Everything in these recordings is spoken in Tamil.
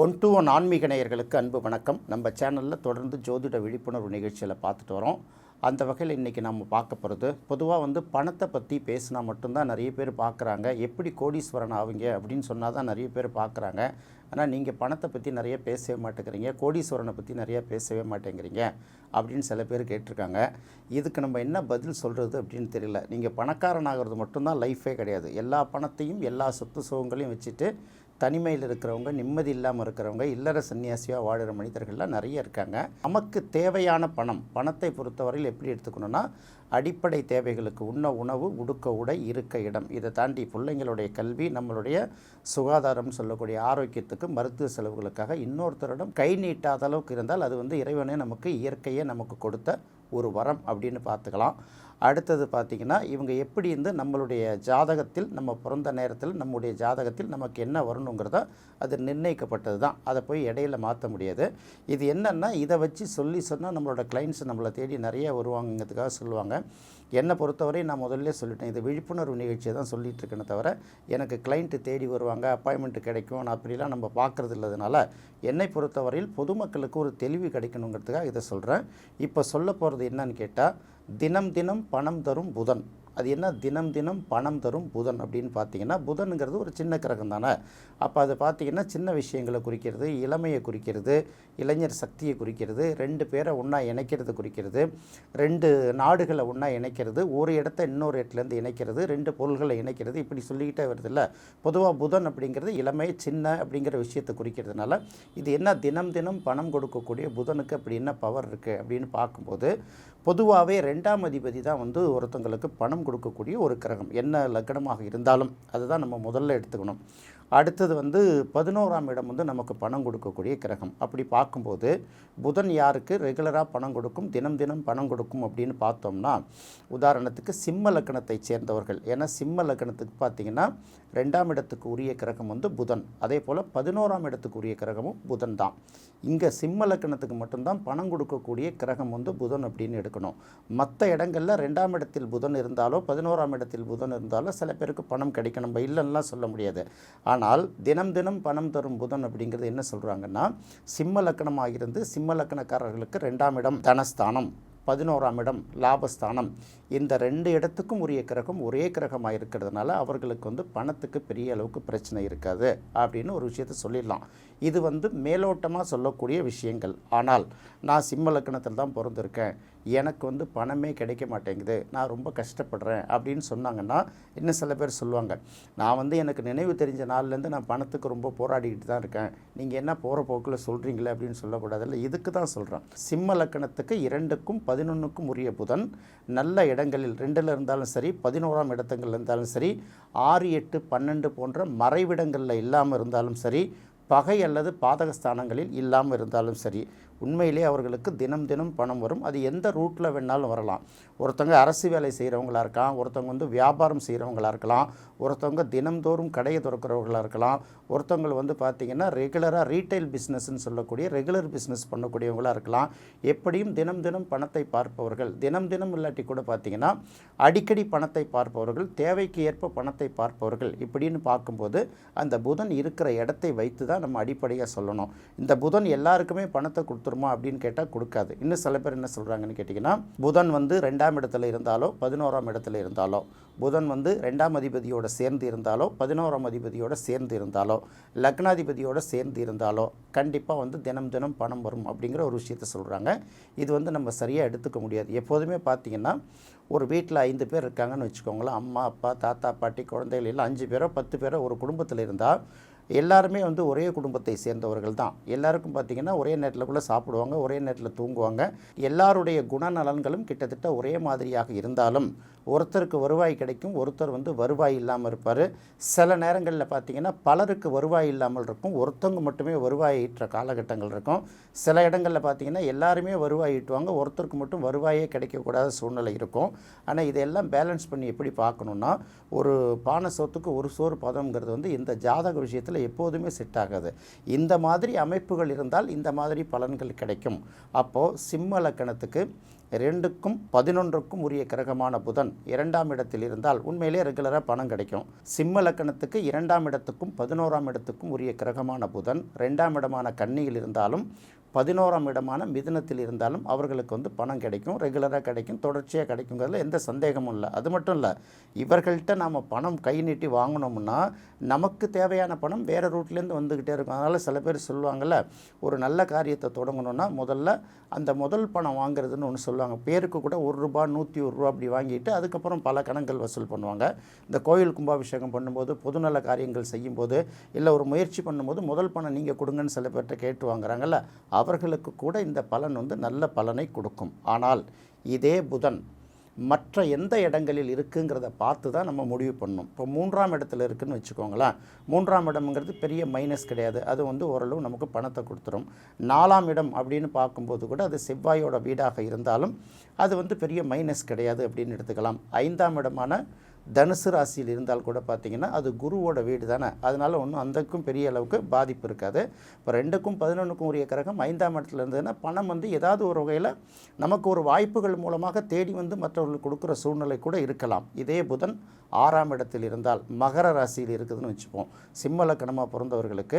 ஒன் டு ஒன் ஆன்மீக நேயர்களுக்கு அன்பு வணக்கம். நம்ம சேனலில் தொடர்ந்து ஜோதிட விழிப்புணர்வு நிகழ்ச்சியில் பார்த்துட்டு வரோம். அந்த வகையில் இன்றைக்கி நம்ம பார்க்க போகிறது பொதுவாக வந்து பணத்தை பற்றி பேசினா மட்டும்தான் நிறைய பேர் பார்க்குறாங்க. எப்படி கோடீஸ்வரன் ஆவீங்க அப்படின்னு சொன்னால் தான் நிறைய பேர் பார்க்குறாங்க. ஆனால் நீங்கள் பணத்தை பற்றி நிறைய பேசவே மாட்டேங்கிறீங்க. கோடீஸ்வரனை பற்றி நிறைய பேசவே மாட்டேங்கிறீங்க அப்படின்னு சில பேர் கேட்டிருக்காங்க. இதுக்கு நம்ம என்ன பதில் சொல்கிறது அப்படின்னு தெரியல. நீங்கள் பணக்காரன் ஆகிறது மட்டும்தான் லைஃபே கிடையாது. எல்லா பணத்தையும் எல்லா சொத்து சுகங்களையும் வச்சுட்டு தனிமையில் இருக்கிறவங்க நிம்மதி இல்லாமல் இருக்கிறவங்க இல்லற சன்னியாசியாக வாழ்கிற மனிதர்கள்லாம் நிறைய இருக்காங்க. நமக்கு தேவையான பணம் பணத்தை பொறுத்தவரையில் எப்படி எடுத்துக்கணும்னா அடிப்படை தேவைகளுக்கு உண்ண உணவு உடுக்க உடை இருக்க இடம். இதை தாண்டி பிள்ளைங்களுடைய கல்வி நம்மளுடைய சுகாதாரம் சொல்லக்கூடிய ஆரோக்கியத்துக்கு மருத்துவ செலவுகளுக்காக இன்னொருத்தரிடம் கை நீட்டாத அளவுக்கு இருந்தால் அது வந்து இறைவனே நமக்கு இயற்கையே நமக்கு கொடுத்த ஒரு வரம் அப்படின்னு பார்த்துக்கலாம். அடுத்தது பார்த்திங்கன்னா இவங்க எப்படி இருந்து நம்மளுடைய ஜாதகத்தில் நம்ம பிறந்த நேரத்தில் நம்முடைய ஜாதகத்தில் நமக்கு என்ன வரணுங்கிறத அது நிர்ணயிக்கப்பட்டது தான் அதை போய் இடையில மாற்ற முடியாது. இது என்னென்னா இதை வச்சு சொல்லி சொன்னால் நம்மளோட கிளைண்ட்ஸ் நம்மளை தேடி நிறைய வருவாங்கங்கிறதுக்காக சொல்லுவாங்க. என்னை பொறுத்தவரை நான் முதல்ல சொல்லிட்டேன். இது விழிப்புணர்வு நிகழ்ச்சியை தான் சொல்லிட்டு இருக்கேனே தவிர எனக்கு கிளைண்ட்டு தேடி வருவாங்க அப்பாயின்மெண்ட் கிடைக்கும் நான் அப்படிலாம் நம்ம பார்க்குறது இல்லாதனால என்னை பொறுத்தவரையில் பொதுமக்களுக்கு ஒரு தெளிவு கிடைக்கணுங்கிறதுக்காக இதை சொல்கிறேன் இப்போ சொல்ல போகிறது என்னன்னு கேட்டால் தினம் தினம் பணம் தரும் புதன். அது என்ன? தினம் தினம் பணம் தரும் புதன் அப்படின்னு பார்த்தீங்கன்னா புதனுங்கிறது ஒரு சின்ன கிரகம் தானே. அப்போ அது பார்த்தீங்கன்னா சின்ன விஷயங்களை குறிக்கிறது இளமையை குறிக்கிறது இளைஞர் சக்தியை குறிக்கிறது ரெண்டு பேரை ஒன்றா இணைக்கிறது குறிக்கிறது ரெண்டு நாடுகளை ஒன்றா இணைக்கிறது ஒரு இடத்த இன்னொரு இடத்துலேருந்து இணைக்கிறது ரெண்டு பொருள்களை இணைக்கிறது இப்படி சொல்லிக்கிட்டே வருதுல்ல. பொதுவாக புதன் அப்படிங்கிறது இளமை சின்ன அப்படிங்கிற விஷயத்தை குறிக்கிறதுனால இது என்ன? தினம் தினம் பணம் கொடுக்கக்கூடிய புதனுக்கு அப்படி என்ன பவர் இருக்குது அப்படின்னு பார்க்கும்போது பொதுவாகவே ரெண்டாம் அதிபதி தான் வந்து ஒருத்தங்களுக்கு பணம் கொடுக்கக்கூடிய ஒரு கிரகம். என்ன லக்னமாக இருந்தாலும் அதுதான் நம்ம முதல்ல எடுத்துக்கணும். அடுத்தது வந்து பதினோராம் இடம் வந்து நமக்கு பணம் கொடுக்கக்கூடிய கிரகம். அப்படி பார்க்கும்போது புதன் யாருக்கு ரெகுலராக பணம் கொடுக்கும் தினம் தினம் பணம் கொடுக்கும் அப்படின்னு பார்த்தோம்னா உதாரணத்துக்கு சிம்ம லக்கணத்தை சேர்ந்தவர்கள். ஏன்னா சிம்ம லக்கணத்துக்கு பார்த்தீங்கன்னா ரெண்டாம் இடத்துக்கு உரிய கிரகம் வந்து புதன். அதே போல் பதினோராம் இடத்துக்கு உரிய கிரகமும் புதன் தான். இங்கே சிம்ம லக்கணத்துக்கு மட்டும்தான் பணம் கொடுக்கக்கூடிய கிரகம் வந்து புதன் அப்படின்னு எடுக்கணும். மற்ற இடங்களில் ரெண்டாம் இடத்தில் புதன் இருந்தாலோ பதினோராம் இடத்தில் புதன் இருந்தாலோ சில பேருக்கு பணம் கிடைக்கணும் நம்ம இல்லைன்னா சொல்ல முடியாது. ஆனால் தினம் தினம் பணம் தரும் புதன் அப்படிங்கிறது என்ன சொல்கிறாங்கன்னா சிம்ம லக்கணமாக இருந்து சிம்ம லக்கணக்காரர்களுக்கு ரெண்டாம் இடம் தனஸ்தானம் பதினோராம் இடம் லாபஸ்தானம். இந்த ரெண்டு இடத்துக்கும் உரிய கிரகம் ஒரே கிரகமாக இருக்கிறதுனால அவர்களுக்கு வந்து பணத்துக்கு பெரிய அளவுக்கு பிரச்சனை இருக்காது அப்படின்னு ஒரு விஷயத்த சொல்லிடலாம். இது வந்து மேலோட்டமாக சொல்லக்கூடிய விஷயங்கள். ஆனால் நான் சிம்ம லக்கணத்தில் தான் பிறந்திருக்கேன். எனக்கு வந்து பணமே கிடைக்க மாட்டேங்குது நான் ரொம்ப கஷ்டப்படுறேன் அப்படின்னு சொன்னாங்கன்னா இன்னும் சில பேர் சொல்லுவாங்க நான் வந்து எனக்கு நினைவு தெரிஞ்ச நாள்லேருந்து நான் பணத்துக்கு ரொம்ப போராடிக்கிட்டு தான் இருக்கேன். நீங்கள் என்ன போகிற போக்கில் சொல்கிறீங்களே அப்படின்னு சொல்லக்கூடாதுல்ல இதுக்கு தான் சொல்கிறேன் சிம்ம லக்கணத்துக்கு இரண்டுக்கும் பதினொன்றுக்கும் உரிய புதன் நல்ல இடங்களில் ரெண்டில் இருந்தாலும் சரி பதினோராம் இடத்துங்களில் இருந்தாலும் சரி ஆறு எட்டு பன்னெண்டு போன்ற மறைவிடங்களில் இல்லாமல் இருந்தாலும் சரி பகை அல்லது பாதக ஸ்தானங்களில் இல்லாமல் இருந்தாலும் சரி உண்மையிலே அவர்களுக்கு தினம் தினம் பணம் வரும். அது எந்த ரூட்டில் வேணாலும் வரலாம். ஒருத்தவங்க அரசு வேலை செய்கிறவங்களா இருக்கலாம் ஒருத்தவங்க வந்து வியாபாரம் செய்கிறவங்களா இருக்கலாம் ஒருத்தவங்க தினம்தோறும் கடையை திறக்கிறவர்களாக இருக்கலாம் ஒருத்தவங்க வந்து பார்த்திங்கன்னா ரெகுலராக ரீட்டைல் பிஸ்னஸ்ன்னு சொல்லக்கூடிய ரெகுலர் பிஸ்னஸ் பண்ணக்கூடியவங்களாக இருக்கலாம். எப்படியும் தினம் தினம் பணத்தை பார்ப்பவர்கள் தினம் தினம் இல்லாட்டி கூட பார்த்திங்கன்னா அடிக்கடி பணத்தை பார்ப்பவர்கள் தேவைக்கு ஏற்ப பணத்தை பார்ப்பவர்கள் இப்படின்னு பார்க்கும்போது அந்த புதன் இருக்கிற இடத்தை வைத்து தான் நம்ம அடிப்படையாக சொல்லணும். இந்த புதன் எல்லாருக்குமே பணத்தை கொடுத்து கொடுத்துருமா அப்படின்னு கேட்டால் கொடுக்காது. இன்னும் சில பேர் என்ன சொல்கிறாங்கன்னு கேட்டிங்கன்னா புதன் வந்து ரெண்டாம் இடத்துல இருந்தாலோ பதினோராம் இடத்துல இருந்தாலோ புதன் வந்து ரெண்டாம் அதிபதியோட சேர்ந்து இருந்தாலோ பதினோராம் அதிபதியோட சேர்ந்து இருந்தாலோ லக்னாதிபதியோட சேர்ந்து இருந்தாலோ கண்டிப்பாக வந்து தினம் தினம் பணம் வரும் அப்படிங்கிற ஒரு விஷயத்த சொல்கிறாங்க இது வந்து நம்ம சரியாக எடுத்துக்க முடியாது. எப்போதுமே பார்த்திங்கன்னா ஒரு வீட்டில் ஐந்து பேர் இருக்காங்கன்னு வச்சுக்கோங்களேன். அம்மா அப்பா தாத்தா பாட்டி குழந்தைகள் எல்லாம் அஞ்சு பேரோ பத்து பேரோ ஒரு குடும்பத்தில் இருந்தால் எல்லாருமே வந்து ஒரே குடும்பத்தை சேர்ந்தவர்கள் தான். எல்லாருக்கும் பார்த்திங்கன்னா ஒரே நேரத்தில் கூட சாப்பிடுவாங்க ஒரே நேரத்தில் தூங்குவாங்க. எல்லாருடைய குணநலன்களும் கிட்டத்தட்ட ஒரே மாதிரியாக இருந்தாலும் ஒருத்தருக்கு வருவாய் கிடைக்கும் ஒருத்தர் வந்து வருவாய் இல்லாமல் இருப்பார். சில நேரங்களில் பார்த்திங்கன்னா பலருக்கு வருவாய் இல்லாமல் இருக்கும் ஒருத்தவங்க மட்டுமே வருவாய் ஈட்டுற காலகட்டங்கள் இருக்கும். சில இடங்களில் பார்த்திங்கன்னா எல்லாருமே வருவாய் ஈட்டுவாங்க ஒருத்தருக்கு மட்டும் வருவாயே கிடைக்கக்கூடாத சூழ்நிலை இருக்கும். ஆனால் இதெல்லாம் பேலன்ஸ் பண்ணி எப்படி பார்க்கணுன்னா ஒரு பானை சோத்துக்கு ஒரு சோறு பதம்ங்கிறது வந்து இந்த ஜாதக விஷயத்தில் எப்போதுமே செட் ஆகாது. இந்த மாதிரி அமைப்புகள் இருந்தால் இந்த மாதிரி பலன்கள் கிடைக்கும். அப்போது சிம்ம லக்கணத்துக்கு ரெண்டுக்கும் பதினொன்றுக்கும் உரிய கிரகமான புதன் இரண்டாம் இடத்தில் இருந்தால் உண்மையிலே ரெகுலராக பணம் கிடைக்கும். சிம்ம லக்கணத்துக்கு இரண்டாம் இடத்துக்கும் பதினோராம் இடத்துக்கும் உரிய கிரகமான புதன் ரெண்டாம் இடமான கன்னியில் இருந்தாலும் பதினோராம் இடமான மிதுனத்தில் இருந்தாலும் அவர்களுக்கு வந்து பணம் கிடைக்கும். ரெகுலராக கிடைக்கும். தொடர்ச்சியாக கிடைக்குங்கிறதுல எந்த சந்தேகமும் இல்லை. அது மட்டும் இல்லை இவர்கள்ட்ட நாம் பணம் கை நீட்டி வாங்கினோம்னா நமக்கு தேவையான பணம் வேறு ரூட்லேருந்து வந்துக்கிட்டே இருக்கும். அதனால் சில பேர் சொல்லுவாங்கள்ல ஒரு நல்ல காரியத்தை தொடங்கணும்னா முதல்ல அந்த முதல் பணம் வாங்குறதுன்னு ஒன்று சொல்லுவாங்க. பேருக்கு கூட ஒரு ரூபா நூற்றி ஒரு ரூபா அப்படி வாங்கிட்டு அதுக்கப்புறம் பல கணங்கள் வசூல் பண்ணுவாங்க. இந்த கோயில் கும்பாபிஷேகம் பண்ணும்போது பொதுநல காரியங்கள் செய்யும்போது இல்லை ஒரு முயற்சி பண்ணும்போது முதல் பணம் நீங்கள் கொடுங்கன்னு சில பேர்கிட்ட கேட்டு வாங்குறாங்கல்ல அவர்களுக்கு கூட இந்த பலன் வந்து நல்ல பலனை கொடுக்கும். ஆனால் இதே புதன் மற்ற எந்த இடங்களில் இருக்குங்கிறத பார்த்து தான் நம்ம முடிவு பண்ணணும். இப்போ மூன்றாம் இடத்துல இருக்குதுன்னு வச்சுக்கோங்களேன். மூன்றாம் இடம்ங்கிறது பெரிய மைனஸ் கிடையாது. அது வந்து ஓரளவு நமக்கு பணத்தை கொடுத்துரும். நாலாம் இடம் அப்படின்னு பார்க்கும்போது கூட அது செவ்வாயோட வீடாக இருந்தாலும் அது வந்து பெரிய மைனஸ் கிடையாது அப்படின்னு எடுத்துக்கலாம். ஐந்தாம் இடமான தனுசு ராசியில் இருந்தால் கூட பார்த்தீங்கன்னா அது குருவோட வீடு தானே. அதனால் ஒன்றும் அந்தக்கும் பெரிய அளவுக்கு பாதிப்பு இருக்காது. இப்போ ரெண்டுக்கும் பதினொன்றுக்கும் உரிய கிரகம் ஐந்தாம் இடத்துல இருந்ததுன்னா பணம் வந்து ஏதாவது ஒரு வகையில் நமக்கு ஒரு வாய்ப்புகள் மூலமாக தேடி வந்து மற்றவர்களுக்கு கொடுக்குற சூழ்நிலை கூட இருக்கலாம். இதே புதன் ஆறாம் இடத்தில் இருந்தால் மகர ராசியில் இருக்குதுன்னு வச்சுப்போம். சிம்ம லக்கணமாக பிறந்தவர்களுக்கு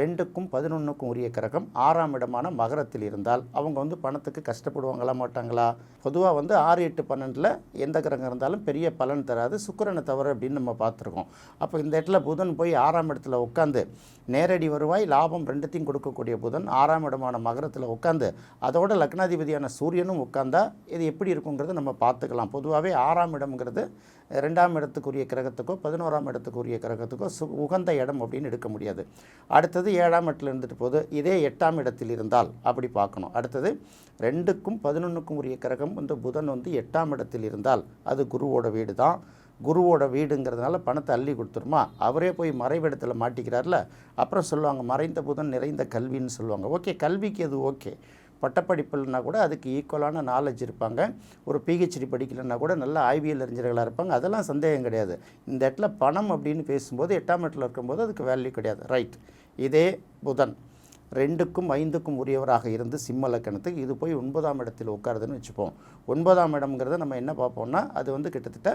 ரெண்டுக்கும் பதினொன்றுக்கும் உரிய கிரகம் ஆறாம் இடமான மகரத்தில் இருந்தால் அவங்க வந்து பணத்துக்கு கஷ்டப்படுவாங்களா மாட்டாங்களா? பொதுவாக வந்து ஆறு எட்டு பன்னெண்டில் எந்த கிரகம் இருந்தாலும் பெரிய பலன் தராது. சுக்கிரனை தவிர அப்படின்னு நம்ம பார்த்துருக்கோம். அப்போ இந்த இடத்துல புதன் போய் ஆறாம் இடத்துல உட்காந்து நேரடி வருவாய் லாபம் ரெண்டுத்தையும் கொடுக்கக்கூடிய புதன் ஆறாம் இடமான மகரத்தில் உட்காந்து அதோட லக்னாதிபதியான சூரியனும் உட்காந்தா இது எப்படி இருக்குங்கிறத நம்ம பார்த்துக்கலாம். பொதுவாகவே ஆறாம் இடம்ங்கிறது ரெண்டாம் இடத்துக்குரிய கிரகத்துக்கோ பதினோராம் இடத்துக்குரிய கிரகத்துக்கோ சு உகந்த இடம் அப்படின்னு எடுக்க முடியாது. அடுத்தது ஏழாம் இடத்துல இருந்துட்டு போது இதே எட்டாம் இடத்தில் இருந்தால் அப்படி பார்க்கணும். அடுத்தது ரெண்டுக்கும் பதினொன்றுக்கும் உரிய கிரகம் வந்து புதன் வந்து எட்டாம் இடத்தில் இருந்தால் அது குருவோட வீடு தான் குருவோட வீடுங்கிறதுனால பணத்தை அள்ளி கொடுத்துருமா? அவரே போய் மறைவிடத்தில் மாட்டிக்கிறார்ல. அப்புறம் சொல்லுவாங்க மறைந்த புதன் நிறைந்த கல்வின்னு சொல்லுவாங்க. ஓகே கல்விக்கு அது ஓகே. பட்டப்படிப்புலனா கூட அதுக்கு ஈக்குவலான நாலேஜ் இருப்பாங்க. ஒரு பிஹெச்டி படிக்கலைன்னா கூட நல்ல ஆய்வியல் அறிஞர்களாக இருப்பாங்க. அதெல்லாம் சந்தேகம் கிடையாது. இந்த இடத்துல பணம் அப்படின்னு பேசும்போது எட்டாம் இடத்துல இருக்கும்போது அதுக்கு வேல்யூ கிடையாது. ரைட் இதே புதன். ரெண்டுக்கும் ஐந்துக்கும் உரியவராக இருந்து சிம்ம லக்கணத்துக்கு இது போய் ஒன்பதாம் இடத்தில் உட்காருதுன்னு வச்சுப்போம். ஒன்பதாம் இடம்ங்கிறத நம்ம என்ன பார்ப்போம்னா அது வந்து கிட்டத்தட்ட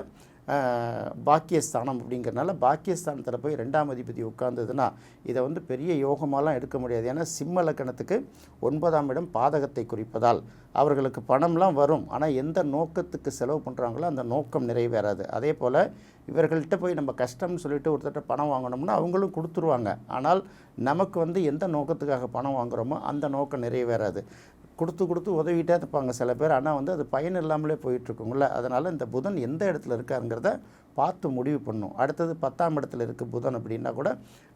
பாக்கியஸ்தானம் அப்படிங்கிறனால பாக்கியஸ்தானத்தில் போய் ரெண்டாம் அதிபதி உட்கார்ந்ததுன்னா இதை வந்து பெரிய யோகமாலாம் எடுக்க முடியாது. ஏன்னா சிம்ம லக்கணத்துக்கு ஒன்பதாம் இடம் பாதகத்தை குறிப்பதால் அவர்களுக்கு பணம்லாம் வரும். ஆனால் எந்த நோக்கத்துக்கு செலவு பண்ணுறாங்களோ அந்த நோக்கம் நிறைவேறாது. அதே போல் இவர்கள்ட்ட போய் நம்ம கஷ்டம்னு சொல்லிட்டு ஒருத்தர்கிட்ட பணம் வாங்கினோம்னா அவங்களும் கொடுத்துருவாங்க. ஆனால் நமக்கு வந்து எந்த நோக்கத்துக்காக பணம் வாங்குறோமோ அந்த நோக்கம் நிறைவேறாது. கொடுத்து கொடுத்து உதவிட்டே இருப்பாங்க சில பேர். ஆனால் வந்து அது பயன் இல்லாமலே போயிட்டுருக்குங்கள அதனால் இந்த புதன் எந்த இடத்துல இருக்காருங்கிறத பார்த்து முடிவு பண்ணும். அடுத்தது பத்தாம் இடத்துல இருக்குது புதன் அப்படின்னா கூட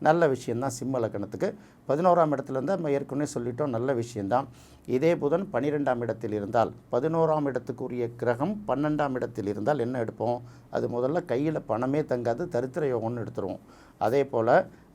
நல்ல விஷயந்தான் சிம்ம லக்கணத்துக்கு பதினோராம் இடத்துல இருந்தால் நம்ம ஏற்கனவே சொல்லிட்டோம் நல்ல விஷயந்தான் இதே புதன் பன்னிரெண்டாம் இடத்தில் இருந்தால் பதினோராம் இடத்துக்குரிய கிரகம் பன்னெண்டாம் இடத்தில் இருந்தால் என்ன எடுப்போம்? அது முதல்ல கையில் பணமே தங்காது தரித்திர யோகம்னு எடுத்துருவோம். அதே போல்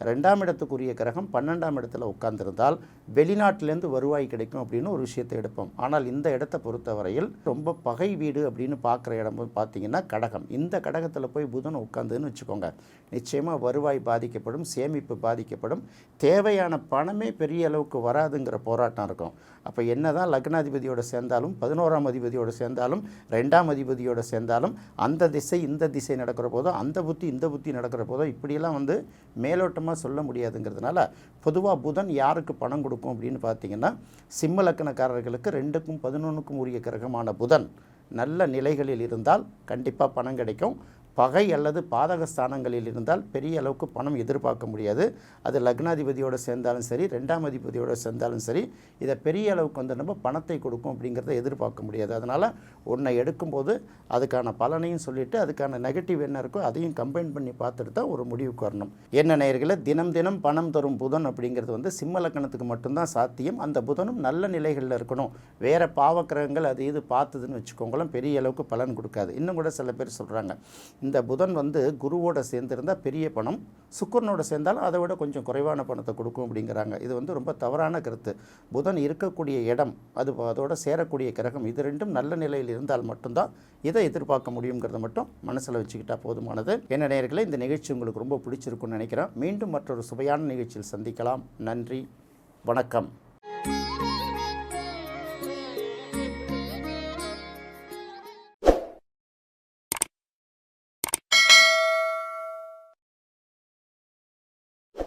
ரெண்டாம் இடத்துக்குரிய கிரகம் பன்னெண்டாம் இடத்துல உட்கார்ந்திருந்தால் வெளிநாட்டிலேருந்து வருவாய் கிடைக்கும் அப்படின்னு ஒரு விஷயத்தை எடுப்போம். ஆனால் இந்த இடத்தை பொறுத்தவரையில் ரொம்ப பகை வீடு அப்படின்னு பார்க்குற இடம் பார்த்தீங்கன்னா கடகம். இந்த கடகத்தில் போய் புதன் உட்காந்துன்னு வச்சுக்கோங்க. நிச்சயமாக வருவாய் பாதிக்கப்படும் சேமிப்பு பாதிக்கப்படும். தேவையான பணமே பெரிய அளவுக்கு வராதுங்கிற போராட்டம் இருக்கும். அப்போ என்ன தான் லக்னாதிபதியோடு சேர்ந்தாலும் பதினோராம் அதிபதியோடு சேர்ந்தாலும் ரெண்டாம் அதிபதியோடு சேர்ந்தாலும் அந்த திசை இந்த திசை நடக்கிற போதோ அந்த புத்தி இந்த புத்தி நடக்கிற போதோ இப்படியெல்லாம் வந்து மேலோட்டமாக சொல்ல முடியாதுங்கிறதுனால பொதுவாக புதன் யாருக்கு பணம் கொடுக்கும் அப்படின்னு பார்த்தீங்கன்னா சிம்ம லக்கணக்காரர்களுக்கு ரெண்டுக்கும் பதினொன்றுக்கும் உரிய கிரகமான புதன் நல்ல நிலைகளில் இருந்தால் கண்டிப்பாக பணம் கிடைக்கும். பகை அல்லது பாதக ஸ்தானங்களில் இருந்தால் பெரிய அளவுக்கு பணம் எதிர்பார்க்க முடியாது. அது லக்னாதிபதியோடு சேர்ந்தாலும் சரி ரெண்டாம் அதிபதியோடு சேர்ந்தாலும் சரி இதை பெரிய அளவுக்கு வந்து நம்ம பணத்தை கொடுக்கும் அப்படிங்கிறத எதிர்பார்க்க முடியாது. அதனால் ஒன்றை எடுக்கும்போது அதுக்கான பலனையும் சொல்லிவிட்டு அதுக்கான நெகட்டிவ் என்ன இருக்கோ அதையும் கம்பைன் பண்ணி பார்த்துட்டு தான் ஒரு முடிவுக்கு வரணும். என்ன நேர்களை தினம் தினம் பணம் தரும் புதன் அப்படிங்கிறது வந்து சிம்ம லக்கணத்துக்கு மட்டும்தான் சாத்தியம். அந்த புதனும் நல்ல நிலைகளில் இருக்கணும். வேறு பாவக்கிரகங்கள் அது இது பார்த்ததுன்னு வச்சுக்கோங்களேன் பெரிய அளவுக்கு பலன் கொடுக்காது. இன்னும் கூட சில பேர் சொல்கிறாங்க இந்த புதன் வந்து குருவோட சேர்ந்திருந்தால் பெரிய பணம் சுக்கரனோட சேர்ந்தாலும் அதை விட கொஞ்சம் குறைவான பணத்தை கொடுக்கும் அப்படிங்கிறாங்க. இது வந்து ரொம்ப தவறான கருத்து. புதன் இருக்கக்கூடிய இடம் அது அதோட சேரக்கூடிய கிரகம் இது ரெண்டும் நல்ல நிலையில் இருந்தால் மட்டும்தான் இதை எதிர்பார்க்க முடியுங்கிறத மட்டும் மனசில் வச்சுக்கிட்டா போதுமானது. என்ன நேர்களை இந்த நிகழ்ச்சி உங்களுக்கு ரொம்ப பிடிச்சிருக்குன்னு நினைக்கிறேன். மீண்டும் மற்றொரு சுவையான நிகழ்ச்சியில் சந்திக்கலாம். நன்றி. வணக்கம்.